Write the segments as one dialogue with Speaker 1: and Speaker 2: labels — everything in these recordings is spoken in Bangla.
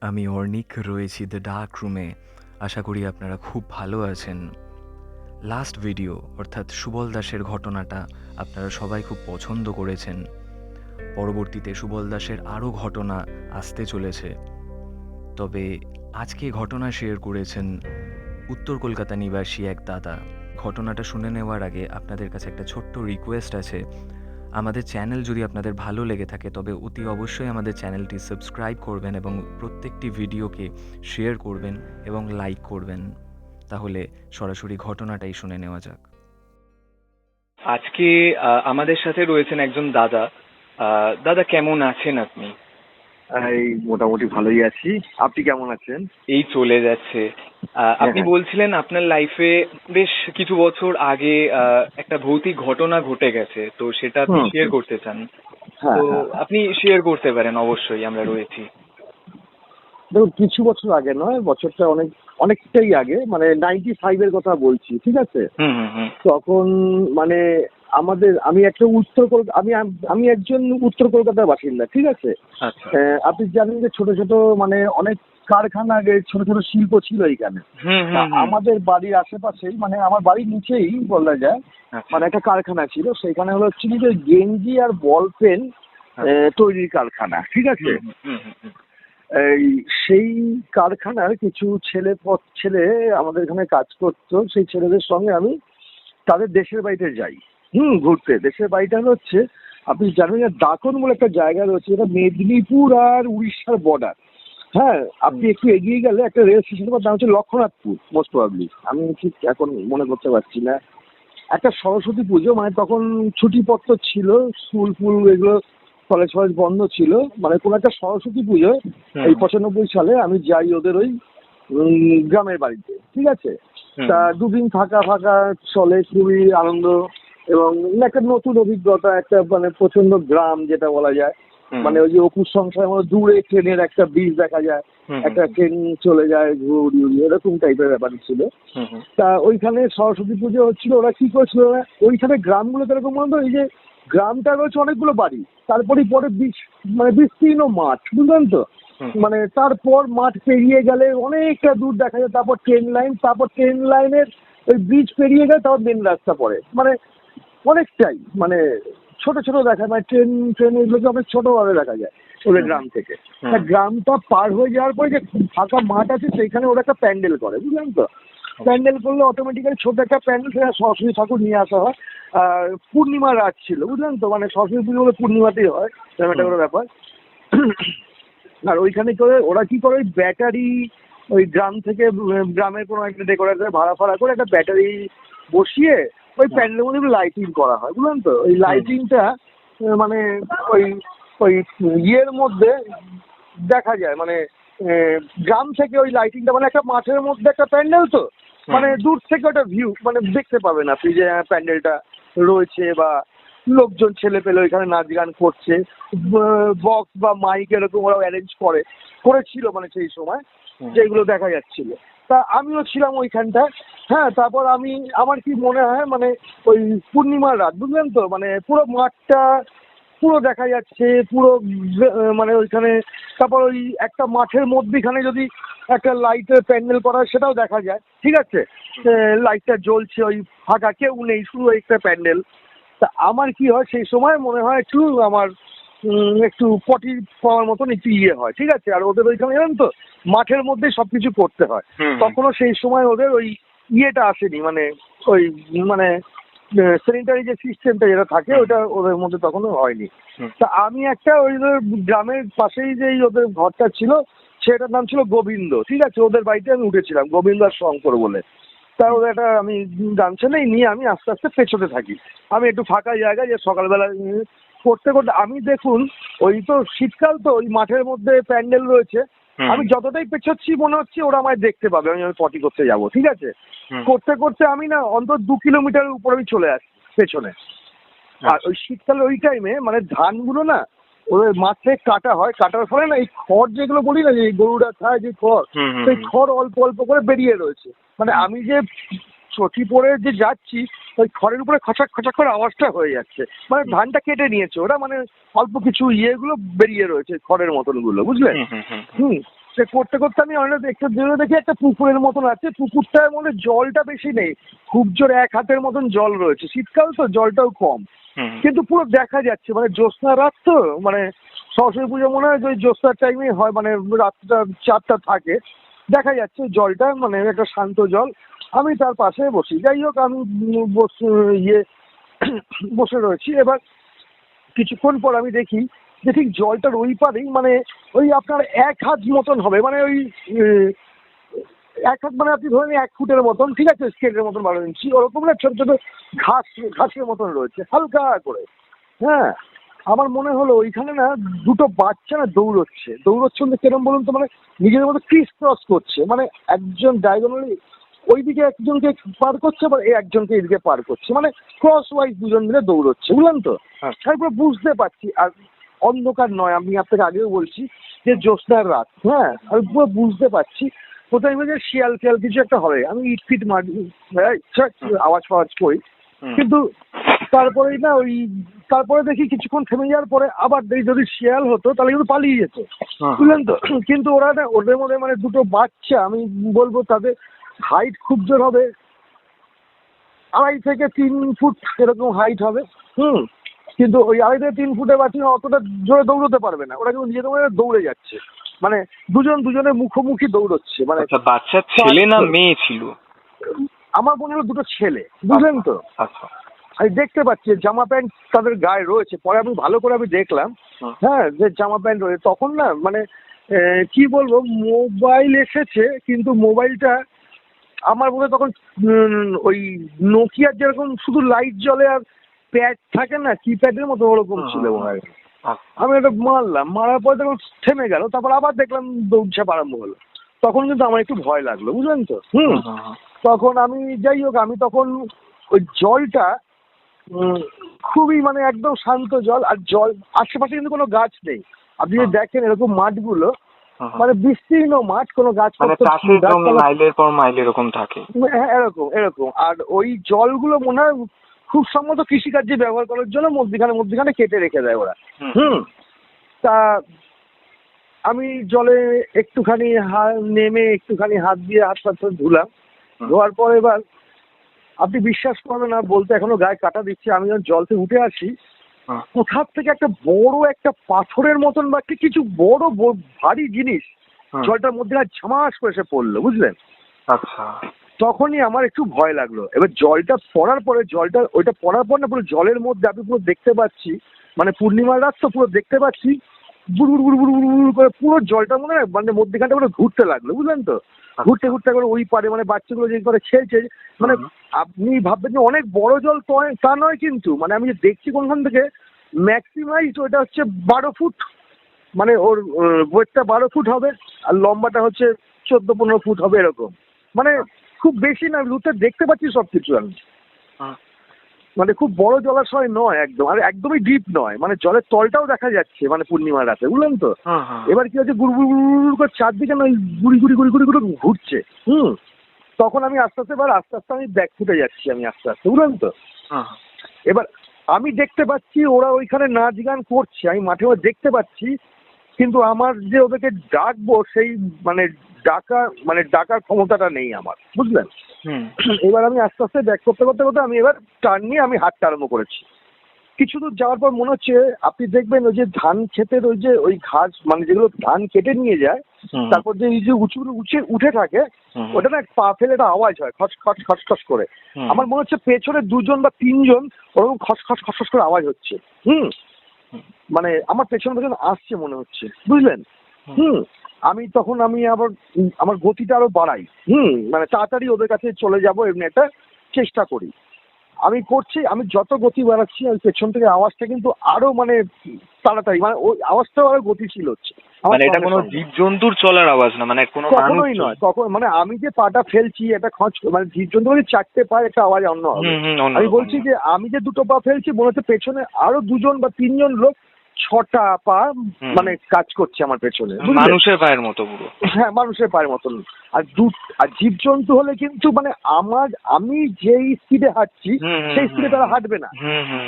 Speaker 1: আমি অর্নিক রয়েছি দ্য ডার্ক রুমে আশা করি আপনারা খুব ভালো আছেন। লাস্ট ভিডিও অর্থাৎ সুবল দাসের ঘটনাটা আপনারা সবাই খুব পছন্দ করেছেন। পরবর্তীতে সুবল দাসের আরও ঘটনা আসতে চলেছে। তবে আজকে ঘটনা শেয়ার করেছেন উত্তর কলকাতা নিবাসী এক দাদা। ঘটনাটা শুনে নেওয়ার আগে আপনাদের কাছে একটা ছোট্ট রিকোয়েস্ট আছে। আমাদের চ্যানেল যদি আপনাদের ভালো লেগে থাকে, তবে অতি অবশ্যই আমাদের চ্যানেলটি সাবস্ক্রাইব করবেন এবং প্রত্যেকটি ভিডিওকে শেয়ার করবেন এবং লাইক করবেন। তাহলে সরাসরি ঘটনাটাই শুনে নেওয়া যাক।
Speaker 2: আজকে আমাদের সাথে রয়েছেন একজন দাদা। দাদা কেমন আছেন আপনি?
Speaker 3: এই মোটামুটি ভালোই আছি। আপনি কেমন আছেন?
Speaker 2: এই চলে যাচ্ছে। আপনি
Speaker 3: হ্যাঁ।
Speaker 2: বলছিলেন আপনার লাইফে বেশ কিছু বছর আগে একটা ভৌতিক ঘটনা ঘটে গেছে তো সেটা আপনি শেয়ার করতে চান।
Speaker 3: হ্যাঁ
Speaker 2: তো
Speaker 3: হ্যাঁ।
Speaker 2: আপনি শেয়ার করতে পারেন অবশ্যই আমরা রয়েছি।
Speaker 3: দেখুন কিছু বছর আগে নয় বছরটা অনেক অনেকটাই আগে মানে নাইনটি ফাইভের কথা বলছি ঠিক আছে?
Speaker 2: হুম হুম হুম।
Speaker 3: তখন মানে আমাদের আমি একটা উত্তর কলকাতা আমি আমি একজন উত্তর কলকাতার বাসিন্দা ঠিক আছে
Speaker 2: আচ্ছা
Speaker 3: আপনি জানেন যে ছোট ছোট মানে অনেক কারখানা আগে ছোট ছোট শিল্প ছিল
Speaker 2: হুম।
Speaker 3: আমাদের বাড়ির আশেপাশেই মানে আমার বাড়ির নিচেই বলা যায়
Speaker 2: আচ্ছা।
Speaker 3: মানে একটা কারখানা ছিল সেখানে হলো হচ্ছে যে গেঞ্জি আর বল পেন তৈরির কারখানা ঠিক আছে। এই সেই কারখানার কিছু ছেলে পথ ছেলে আমাদের এখানে কাজ করতো সেই ছেলেদের সঙ্গে আমি তাদের দেশের বাড়িতে যাই হুম ঘুরতে। দেশের বাড়িটা হচ্ছে আপনি জানেন যে দাকন বলে একটা জায়গা রয়েছে যেটা মেদিনীপুর আর উড়িষ্যার বর্ডার হ্যাঁ আপনি একটু এগিয়ে গেলে একটা রেল স্টেশনের নাম হচ্ছে লক্ষ্মণনাথপুর মোস্ট প্রবাবলি আমি ঠিক এখন মনে করতে পারছি না। একটা সরস্বতী পুজো মানে তখন ছুটিপত্র ছিল স্কুল ফুল এগুলো কলেজ ফলেজ বন্ধ ছিল মানে কোনো একটা সরস্বতী পুজো। এই পঁচানব্বই সালে আমি যাই ওদের ওই উম, গ্রামের বাড়িতে ঠিক আছে? তা দুদিন থাকা ফাঁকা চলে খুবই আনন্দ। এবং একটা নতুন অভিজ্ঞতা একটা মানে প্রচণ্ড গ্রাম যেটা বলা যায়। মানে ওই যে অপুর সংসারের মধ্যে দূরে ট্রেনের একটা ব্রিজ দেখা যায় একটা ট্রেন চলে যায় ঘুরি উড়ি এরকম টাইপের ব্যাপার ছিল। তা ওইখানে সরস্বতী পুজো হচ্ছিল ওরা কি করছিল ওইখানে গ্রামগুলো কীরকম বলতো এই যে গ্রামটা রয়েছে অনেকগুলো বাড়ি তারপরে পরে বিস- মানে বিস্তীর্ণ মাঠ বুঝলেন তো? মানে তারপর মাঠ পেরিয়ে গেলে অনেকটা দূর দেখা যায় তারপর ট্রেন লাইন তারপর ট্রেন লাইনের ওই ব্রিজ পেরিয়ে গেলে তারপর মেন রাস্তা পড়ে। মানে অনেকটাই মানে ছোট ছোট দেখা যায় মানে ট্রেন ট্রেন এগুলোকে অনেক ছোটভাবে দেখা যায় ওদের গ্রাম থেকে। তা গ্রামটা পার হয়ে যাওয়ার পরে যে ফাঁকা মাঠ আছে সেইখানে ওরা একটা প্যান্ডেল করে বুঝলেন তো? প্যান্ডেল করলে অটোমেটিক্যালি ছোট একটা প্যান্ডেল সেখানে সরস্বতী ঠাকুর নিয়ে আসা হয়। আর পূর্ণিমা রাত ছিল বুঝলেন তো? মানে সরস্বতী পুজো বলে পূর্ণিমাতেই হয় এরকম একটা করে ব্যাপার। আর ওইখানে করে ওরা কি করে ওই ব্যাটারি ওই গ্রাম থেকে গ্রামের কোনো একটা ডেকোরেটর ভাড়া ফাড়া করে একটা ব্যাটারি বসিয়ে ওই প্যান্ডেলের মধ্যে লাইটিং করা হয় বুঝলেন তো? ওই লাইটিংটা মানে ওই ওই ইয়ের মধ্যে দেখা যায় মানে গ্রাম থেকে ওই লাইটিংটা মানে একটা মাঠের মধ্যে একটা প্যান্ডেল তো? মানে দূর থেকে ওটা ভিউ মানে দেখতে পাবেন আপনি যে হ্যাঁ, প্যান্ডেলটা রয়েছে বা লোকজন ছেলে পেলে ওইখানে নাচ গান করছে বক্স বা মাইক এরকম ওরা অ্যারেঞ্জ করে করেছিল মানে সেই সময়। যেগুলো দেখা যাচ্ছিল। তা আমিও ছিলাম ওইখানটা হ্যাঁ তারপর আমি আমার কি মনে হয় মানে ওই পূর্ণিমার রাত বুঝলেন তো? মানে পুরো মাঠটা পুরো দেখা যাচ্ছে পুরো মানে ওইখানে তারপর ওই একটা মাঠের মধ্যেখানে যদি একটা লাইটের প্যান্ডেল করা হয় সেটাও দেখা যায় ঠিক আছে? লাইটটা জ্বলছে ওই ফাঁকা কেউ নেই শুধু একটা প্যান্ডেল। তা আমার কি হয় সেই সময় মনে হয় একটু আমার একটু পটি পাওয়ার মতন একটু ইয়ে হয় ঠিক আছে? আর ওদের ওইখানে জানেন তো? মাঠের মধ্যে সব কিছু করতে হয়। তখনও সেই সময় ওদের ওই ইয়েটা আসেনি মানে ওই মানে স্যানিটারি যে সিস্টেমটা যেটা থাকে ওটা ওদের মধ্যে তখনও হয়নি। তা আমি একটা ওই গ্রামের পাশেই যে ওদের ঘরটা ছিল সেটার নাম ছিল গোবিন্দ। ঠিক আছে ওদের বাড়িতে আমি উঠেছিলাম গোবিন্দ আর শঙ্কর বলে। তা ওদের একটা আমি গামছা নেই নিয়ে আমি আস্তে আস্তে পেছতে থাকি। আমি একটু ফাঁকা জায়গায় যে সকালবেলা করতে করতে আমি দেখুন ওই তো শীতকাল তো ওই মাঠের মধ্যে প্যান্ডেল রয়েছে। আমি যতটাই পেছোচ্ছি মনে হচ্ছে ওরা আমায় দেখতে পাবে আমি পটি করতে যাব ঠিক আছে? করতে করতে আমি না অন্তত দু কিলোমিটারের উপর আমি চলে আসি পেছনে। আর ওই শীতকালে ওই টাইমে মানে ধানগুলো না ওদের মাঠে কাটা হয় কাটার ফলে না এই খড় যেগুলো বলি না যে গরুরা খায় যে খড় সেই খড় অল্প অল্প করে বেরিয়ে রয়েছে। মানে আমি যে চটি পরে যে যাচ্ছি ওই খড়ের উপরে খচাক খচাক করে আওয়াজটা হয়ে যাচ্ছে। মানে ধানটা কেটে নিয়েছে ওরা মানে অল্প কিছু ইয়েগুলো বেরিয়ে রয়েছে খড়ের মতনগুলো বুঝলেন
Speaker 2: হুম,
Speaker 3: সে করতে করতে আমি অনেক একটু দূরে দেখি একটা পুকুরের মতন আছে পুকুরটার মধ্যে জলটা বেশি নেই খুব জোর এক হাতের মতন জল রয়েছে শীতকাল তো জলটাও কম। কিন্তু পুরো দেখা যাচ্ছে মানে জ্যোৎস্না রাত তো মানে সরস্বতী পুজো মনে হয় যে ওই জ্যোৎস্নার টাইমে হয় মানে রাতটা চারটা থাকে দেখা যাচ্ছে জলটা মানে একটা শান্ত জল আমি তার পাশে বসি। যাই হোক, আমি ইয়ে বসে রয়েছি। এবার কিছুক্ষণ পর আমি দেখি যে ঠিক জলটার ওই পারেই মানে ওই আপনার এক হাত মতন হবে। মানে ওই এক হাত মানে আপনি ধরে নিন এক ফুটের মতন, ঠিক আছে, স্কেলের মতন বারো ইঞ্চি। ওরকম না, ছোট ছোট ঘাস, ঘাসের মতন রয়েছে, হালকা করে। হ্যাঁ আমার মনে হলো ওইখানে না দুটো বাচ্চা না দৌড়চ্ছে। দৌড়চ্ছে কিরম বলুন তো মানে নিজেদের মধ্যে ক্রিস ক্রস করছে। মানে একজন ডায়গোনালি ওইদিকে একজনকে পার করছে আবার এই একজনকে এদিকে পার করছে। মানে ক্রস ওয়াইজ দুজন মিলে দৌড়চ্ছে বুঝলেন তো?
Speaker 2: হ্যাঁ।
Speaker 3: তারপরে বুঝতে পারছি। আর অন্ধকার নয় আমি আপনাকে আগেও বলছি যে জ্যোৎস্নার রাত। হ্যাঁ আমি পুরো বুঝতে পারছি। কোথায় বুঝে শিয়াল ফিয়াল কিছু একটা হবে। আমি ইট ফিট মারি হ্যাঁ, আওয়াজ ফাওয়াজ করি। কিন্তু তারপরে না ওই তারপরে দেখি কিছুক্ষণ থেমে যাওয়ার পরে আবার দেখি যদি শিয়াল হতো তাহলে কিন্তু পালিয়ে যেত। বুঝলেন তো? কিন্তু ওরা না ওদের মধ্যে মানে দুটো বাচ্চা আমি বলব তাদের হাইট খুব জোর হবে। আড়াই থেকে তিন ফুট এরকম হাইট হবে। হুম। কিন্তু ওই আড়াই থেকে তিন ফুটের বাচ্চা অতটা জোরে দৌড়তে পারবে না। ওরা কিন্তু নিজেদের মধ্যে দৌড়ে যাচ্ছে। মানে দুজন দুজনের মুখোমুখি দৌড়চ্ছে। মানে
Speaker 2: আচ্ছা বাচ্চা ছেলে না মেয়ে ছিল?
Speaker 3: আমার মনে হলো দুটো ছেলে। বুঝলেন তো?
Speaker 2: আচ্ছা
Speaker 3: আমি দেখতে পাচ্ছি জামা প্যান্ট তাদের গায়ে রয়েছে। পরে আমি ভালো করে আমি দেখলাম। হ্যাঁ যে জামা প্যান্ট রয়েছে। তখন না মানে কি বলব মোবাইল এসেছে কিন্তু মোবাইলটা আমার মনে হয় তখন উম, ওই নোকিয়ার যেরকম শুধু লাইট জ্বলে আর প্যাড থাকে না কিপ্যাডের মতো ওরকম ছিল মনে হয়। আমি এটা মারলাম মারার পরে তখন থেমে গেল তারপর আবার দেখলাম দৌড়ঝাঁপ আরম্ভ হলো তখন কিন্তু আমার একটু ভয় লাগল বুঝলেন তো হুম। তখন আমি যাই হোক আমি তখন ওই জলটা খুবই মানে একদম শান্ত জল আর জল আশেপাশে কিন্তু কোনো গাছ নেই আপনি যদি
Speaker 2: হ্যাঁ।
Speaker 3: দেখেন এরকম মাঠগুলো। মানে বিস্তীর্ণ মাঠ কোনো গাছ
Speaker 2: মানে চাষের জমি মাইলের পর মাইল এরকম থাকে।
Speaker 3: হ্যাঁ এরকম এরকম। আর ওই জলগুলো মনে হয় খুব সম্ভবত কৃষিকার্যে ব্যবহার করার জন্য মধ্যিখানে মধ্যিখানে কেটে রেখে দেয় ওরা।
Speaker 2: হুম।
Speaker 3: তা আমি জলে একটুখানি হা- নেমে একটুখানি হাত দিয়ে হাত পাত ধুলাম। ধোয়ার পর এবার আপনি বিশ্বাস করবেন না বলতে এখনও গায়ে কাটা দিচ্ছে আমি যখন জল থেকে উঠে আসি
Speaker 2: হুম।
Speaker 3: কোথার থেকে একটা বড় একটা পাথরের মতন বা কিছু বড় ভারী জিনিস জলটার মধ্যে আর ঝামাস করে এসে পড়ল বুঝলেন?
Speaker 2: আচ্ছা।
Speaker 3: তখনই আমার একটু ভয় লাগল। এবার জলটা পড়ার পরে জলটা ওইটা পড়ার পর না পুরো জলের মধ্যে আমি পুরো দেখতে পাচ্ছি মানে পূর্ণিমার রাত তো পুরো দেখতে পাচ্ছি বুড় বুড় বুড় বুড় বুড় করে পুরো জলটা মনে হয় মানে মধ্যখানটা পুরো ঘুরতে লাগল বুঝলেন তো? ঘুরতে ঘুরতে করে ওই পারে মানে বাচ্চাগুলো যে করে খেলছে মানে আপনি ভাববেন যে অনেক বড় জল তো তা নয় কিন্তু মানে আমি যে দেখছি কোনখান থেকে ম্যাক্সিমাইজ ওটা হচ্ছে বারো ফুট মানে ওর ওয়েটটা বারো ফুট হবে আর লম্বাটা হচ্ছে চোদ্দ পনেরো ফুট হবে এরকম। মানে খুব বেশি না দেখতে পাচ্ছি সব কিছু আমি।
Speaker 2: হুম।
Speaker 3: মানে খুব বড় জলাশয় নয় একদম আর একদমই ডিপ নয়। মানে জলের তলটাও দেখা যাচ্ছে মানে পূর্ণিমার রাতে বুঝলেন তো?
Speaker 2: হুম, হুম।
Speaker 3: এবার কি হচ্ছে গুড় গুড় করে চারদিকে না গুড়ি গুড়ি গুড়ি গুড়ি গুড়ি ঘুরছে হুম? তখন আমি আস্তে আস্তে এবার আস্তে আস্তে আমি ব্যাক ফুটে যাচ্ছি আমি আস্তে আস্তে বুঝলেন তো? এবার আমি দেখতে পাচ্ছি ওরা ওইখানে নাচ গান করছে আমি মাঠে মাঠে দেখতে পাচ্ছি কিন্তু আমার যে ওদেরকে ডাকবো সেই মানে ডাকা মানে ডাকার ক্ষমতাটা নেই আমার বুঝলেন? এবার আমি আস্তে আস্তে ব্যাক করতে করতে করতে আমি এবার টার্ন নিয়ে আমি হাঁটতে আরম্ভ করেছি। কিছু দূর যাওয়ার পর মনে হচ্ছে আপনি দেখবেন ওই যে ধান ক্ষেতের ওই যে ওই ঘাস মানে যেগুলো ধান কেটে নিয়ে যায় তারপর যে এই যে উঁচু উঁচে উঠে থাকে ওটা না পা ফেলে একটা আওয়াজ হয় খস খস খস খস করে। আমার মনে হচ্ছে পেছনে দুজন বা তিনজন ওরকম খস খস খস খস করে আওয়াজ হচ্ছে। হুম।
Speaker 2: হুম।
Speaker 3: মানে আমার পেছন পেছন আসছে মনে হচ্ছে বুঝলেন?
Speaker 2: হুম।
Speaker 3: আমি তখন আমি আবার আমার গতিটা আরও বাড়াই। হুম মানে তাড়াতাড়ি ওদের কাছে চলে যাব এমনি একটা চেষ্টা করি। আমি করছি আমি যত গতি বাড়াচ্ছি আমি পেছন থেকে আওয়াজটা কিন্তু আরও মানে তাড়াতাড়ি মানে ওই আওয়াজটাও আরও গতিশীল হচ্ছে।
Speaker 2: মানে এটা কোনো। জীবজন্তুর চলার আওয়াজ না মানে কোনো
Speaker 3: কখনোই নয় কখন মানে আমি যে পাটা ফেলছি এটা খচ মানে জীবজন্তু মানে চারটে পায়ে একটা আওয়াজ অন্য হবে। আমি বলছি যে আমি যে দুটো পা ফেলছি মনে হচ্ছে পেছনে আরও দুজন বা তিনজন লোক ছটা পা মানে কাজ করছে আমার পেছনে
Speaker 2: মানুষের পায়ের মতো পুরো।
Speaker 3: হ্যাঁ মানুষের পায়ের মতন। আর দু আর জীবজন্তু হলে কিন্তু মানে আমার আমি যেই স্পিডে হাঁটছি সেই স্পিডে তারা হাঁটবে না।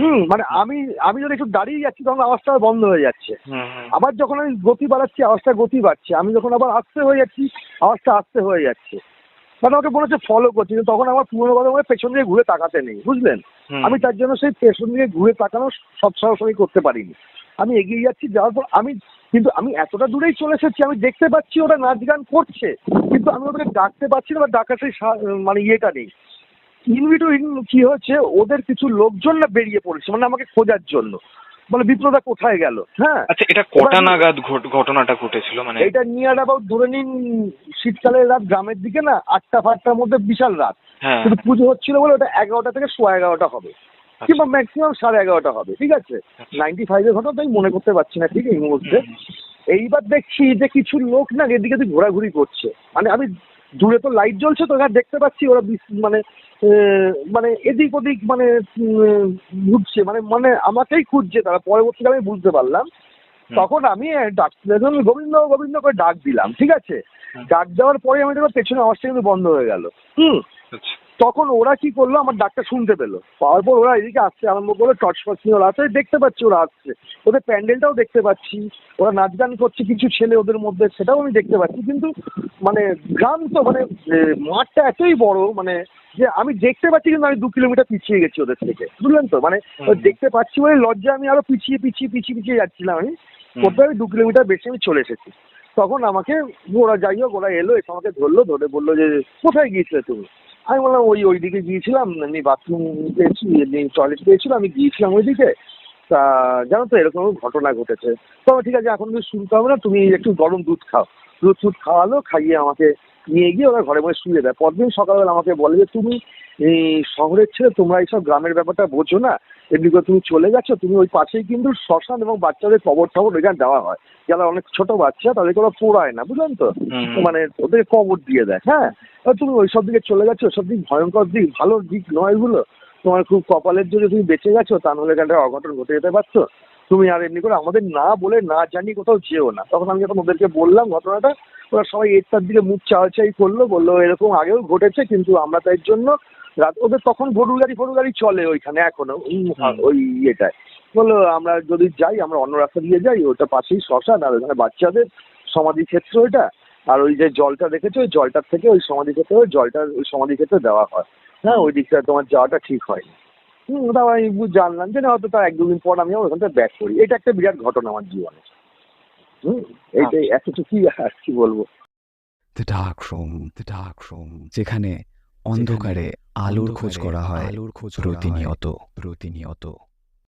Speaker 2: হুম
Speaker 3: মানে আমি আমি যদি একটু দাঁড়িয়ে যাচ্ছি তখন আওয়াজটা বন্ধ হয়ে যাচ্ছে। আবার যখন আমি গতি বাড়াচ্ছি আওয়াজটা গতি বাড়ছে। আমি যখন আবার আস্তে হয়ে যাচ্ছি আওয়াজটা আস্তে হয়ে যাচ্ছে। মানে আমাকে মনে হচ্ছে ফলো করছি তখন আমার পুরোনো কথা আমার পেছন দিকে ঘুরে তাকাতে নেই বুঝলেন? আমি তার জন্য সেই পেছন দিকে ঘুরে তাকানো সব সরাসরি করতে পারিনি। আমি এগিয়ে যাচ্ছি যাওয়ার পর আমি কিন্তু আমি এতটা দূরেই চলে এসেছি আমি দেখতে পাচ্ছি ওরা নাচ গান করছে কিন্তু আমি ওদেরকে ডাকতে পারছি না বা ডাকার সেই মানে ইয়েটা নেই। ইন বিটুইন কি হচ্ছে ওদের কিছু লোকজন না বেরিয়ে পড়েছে মানে আমাকে খোঁজার জন্য। মানে বিপ্লবটা কোথায় গেল? হ্যাঁ।
Speaker 2: আচ্ছা এটা কটা নাগাদ ঘটনাটা ঘটেছিল মানে?
Speaker 3: এটা নিয়ার অ্যাবাউট ধরে নিন শীতকালের রাত গ্রামের দিকে না আটটা ফাটটার মধ্যে বিশাল রাত।
Speaker 2: হ্যাঁ।
Speaker 3: কিন্তু পুজো হচ্ছিল বলে ওটা এগারোটা থেকে সোয়া এগারোটা হবে। কিংবা ম্যাক্সিমাম সাড়ে এগারোটা হবে ঠিক আছে? নাইনটি ফাইভের ঘটনা তো আমি মনে করতে পারছি না ঠিক এই মুহূর্তে। এইবার দেখছি যে কিছু লোক না এদিকে এদিকে ঘোরাঘুরি করছে। মানে আমি দূরে তো লাইট জ্বলছে তো এখানে দেখতে পাচ্ছি ওরা মানে মানে এদিক ওদিক মানে ঘুরছে। মানে মানে আমাকেই খুঁজছে তারা। পরবর্তীকালে আমি বুঝতে পারলাম। তখন আমি ডাক গোবিন্দ গোবিন্দ করে ডাক দিলাম ঠিক আছে? ডাক দেওয়ার পরে আমি দেখলাম পেছনে আওয়াজটা কিন্তু বন্ধ হয়ে গেল। হুম।
Speaker 2: আচ্ছা।
Speaker 3: তখন ওরা কি করল? আমার ডাকটা শুনতে পেল। পাওয়ার পর ওরা এদিকে আসতে আরম্ভ করল টর্চ ফর্চ নিয়ে ওরা আসছে। দেখতে পাচ্ছি ওরা আসছে। ওদের প্যান্ডেলটাও দেখতে পাচ্ছি। ওরা নাচ গান করছে কিছু ছেলে ওদের মধ্যে সেটাও আমি দেখতে পাচ্ছি। কিন্তু মানে গ্রাম তো মানে মাঠটা এতই বড় মানে যে আমি দেখতে পাচ্ছি কিন্তু আমি দু কিলোমিটার পিছিয়ে গেছি ওদের থেকে। বুঝলেন তো? মানে দেখতে পাচ্ছি বলে লজ্জা আমি আরও পিছিয়ে পিছিয়ে পিছিয়ে পিছিয়ে যাচ্ছিলাম আমি। করতে আমি দু কিলোমিটার বেশি আমি চলে এসেছি। তখন আমাকে ওরা যাই হোক ওরা এলো এসে আমাকে ধরলো ধরে বলল যে কোথায় গিয়েছিলে তুমি? আমি বললাম, ওই ওই দিকে গিয়েছিলাম এমনি বাথরুম পেয়েছি, এমনি টয়লেট পেয়েছিলাম, আমি গিয়েছিলাম ওই দিকে তা জানো তো, এরকম ঘটনা ঘটেছে। তো ঠিক আছে, এখন তুমি শুনতে হবে না, তুমি একটু গরম দুধ খাও। দুধ টুধ খাওয়ালো, খাইয়ে আমাকে নিয়ে গিয়ে ওরা ঘরে বসে শুয়ে দেয়। পরদিন সকালবেলা আমাকে বলে যে, তুমি, এই শহরের ছেলে, তোমরা এইসব গ্রামের ব্যাপারটা বোঝো না। এমনি করে তুমি চলে গেছো তুমি ওই পাশেই কিন্তু শ্মশান এবং বাচ্চাদের কবর টবর ওইখানে দেওয়া হয়। যারা অনেক ছোট বাচ্চা তাদেরকে ওরা পোড়ায় না বুঝলেন তো। মানে ওদের কবর দিয়ে দেয় হ্যাঁ? তুমি ওইসব দিকে চলে গেছো ওসব দিক ভয়ঙ্কর দিক ভালো দিক নয় এগুলো। তোমার খুব কপালের জন্য তুমি বেঁচে গেছো তা নাহলে এখানটা অঘটন ঘটে যেতে পারতো। তুমি আর এমনি করে আমাদের না বলে না জানি কোথাও যেও না। তখন আমি যখন ওদেরকে বললাম ঘটনাটা ওরা সবাই এর তার দিকে মুখ চাওয়াচাই করল বলল এরকম আগেও ঘটেছে কিন্তু আমরা তাই জন্য রাত ওদের তখন গরুর গাড়ি ফরু গাড়ি চলে ওইখানে
Speaker 2: এখনও
Speaker 3: ওই ইয়েটায়। বলল আমরা যদি যাই আমরা অন্য রাস্তা দিয়ে যাই ওটা পাশেই শ্মশান আর ওখানে বাচ্চাদের সমাধি ক্ষেত্র ওইটা আর ওই যে জলটা দেখেছ ওই জলটার থেকে ওই সমাধি ক্ষেত্রে ওই জলটা ওই সমাধি ক্ষেত্রে দেওয়া হয়। হ্যাঁ ওই দিকটা তোমার যাওয়াটা ঠিক হয়নি। হুম ওটা আমি জানলাম যে না হয়তো তার এক দুদিন পর আমি ওখান থেকে ব্যাক করি। এটা একটা বিরাট ঘটনা আমার জীবনে। হুম এইটাই এতটুকুই আর কি বলব।
Speaker 1: The dark room the dark room যেখানে অন্ধকারে আলোর খোঁজ করা হয়
Speaker 4: আলোর খোঁজ
Speaker 1: প্রতিনিয়ত। প্রতিনিয়ত।